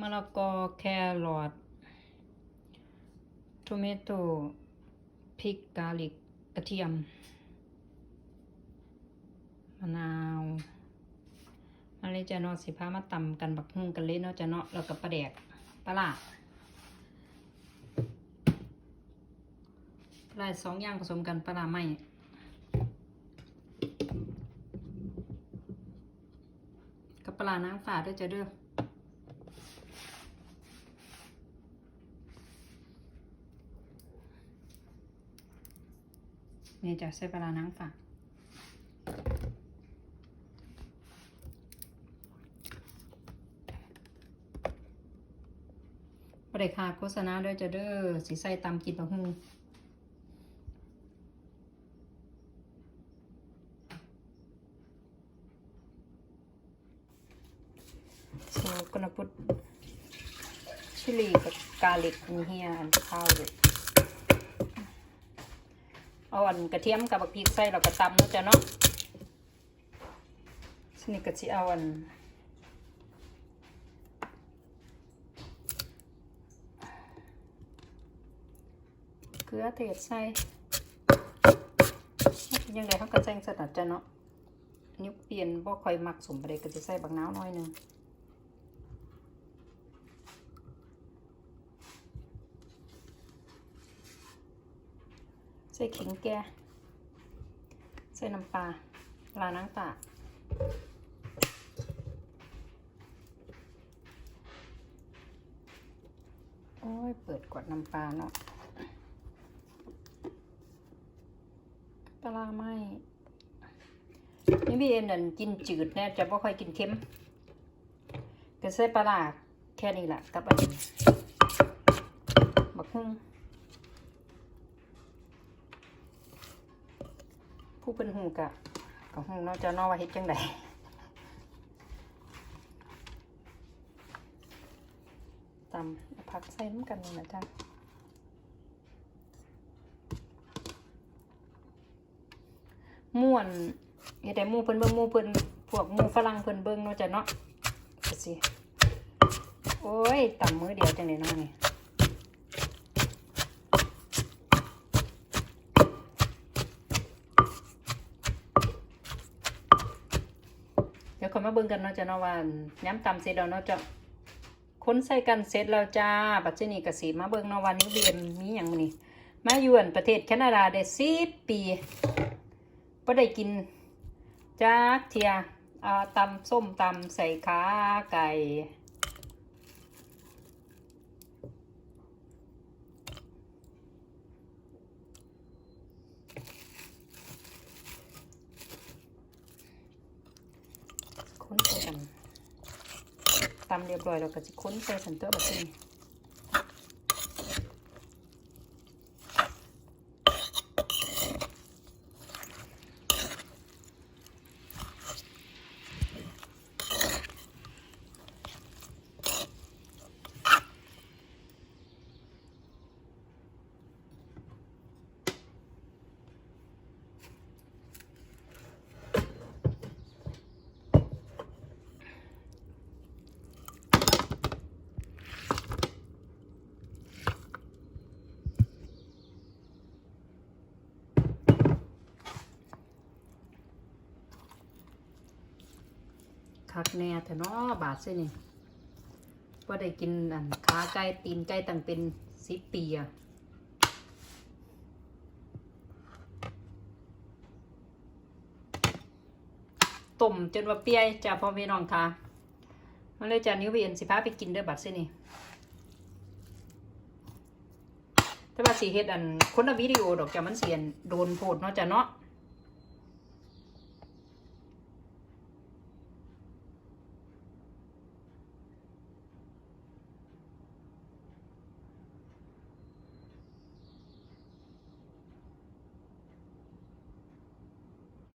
มะละกอแครอทโทเมโต้พริกกาลิกกระเทียม มะนาวมาเลยจะเนาะสิพามาตำกันบักฮุ่งกันเลยเนาะจะเนาะแล้วก็ปลาแดกปลาล่าปลาสองอย่างผสมกันปลาล่าไหมกับปลาร้านางฝาด้วยจะเด้อ นี่จะใส่ปลาร้านางฝาบริค่าโฆษณาด้วยจะเด้อสีใส่ตำกินบะฮุ่งโซกนพุทชิลีกับกาลิกมีเฮียอันข้าวอยู่ เอาอันกระเทียมกับบักพริกใส่แล้วก็ตำนะจ้ะเนาะสนิทก็สิเอาอันเกลือเทศใส่ยังไงเขาก็แจ้งสนัดจ้ะเนาะนิ้วเปลี่ยนบ่ค่อยมักสมประเดก็จะใส่บักน้าวน้อยหนึง ใส่ขิงแก่ใส่น้ำปลาลาน้ำปลาโอ้ย เปิดกดน้ำปลาเนาะปลาไหมนี่พี่เอ็นนั่นกินจืดแน่จะไม่ค่อยกินเค็มก็ใส่ปลาร้าแค่นี้แหละกับอันนี้บักฮุ่ง ผู้เป็นหูกะกับหูเนาะจะนอว่าเฮ็ดจังไดตำผักใส่น้ำกันนี่นะจ๊ะม่วนเฮ็ดให้มู่เพิ่นเบิ่งมู่เพิ่นพวกมู่ฝรั่งเพิ่นเบิ่งเนาะจ้ะเนาะสิโอ้ยตำมือเดียวจังได๋เนาะนี่ เดี๋ยมาเบิ่งกันเนาะจ้ะเนาะว่าย้ำตำเสร็จแล้วเนาะจ้ะคนใส่กันเสร็จแล้วจ้าบัดนี้นี่ก็สิมาเบิ่งเนาะว่านิ้วเบียนมีอย่างนี้มาอยู่อันประเทศแคนาดาได้สิบปีก็ได้กินจากเทียอ่าตำส้มตำใส่ขาไก่ ค้นใส่กันตำเรียบร้อยแล้วก็จะค้นใส่สันเตอร์แบบนี้ คักแน่แต่เนาะบาทซินี่ว่าได้กินอันขาไก่ตีนไก่ตั้งเป็นสิบปีอะต้มจนว่าเปียจ้าพ่อพี่น้องค่ะมาเลยจ้านิ้วเวียนสิพาไปกินด้อบาทซินี่แต่ว่าสีเฮ็ดอันคนละวิดีโอดอกจ้ามันเสียนโดนโพดเนาะจ้าเนาะ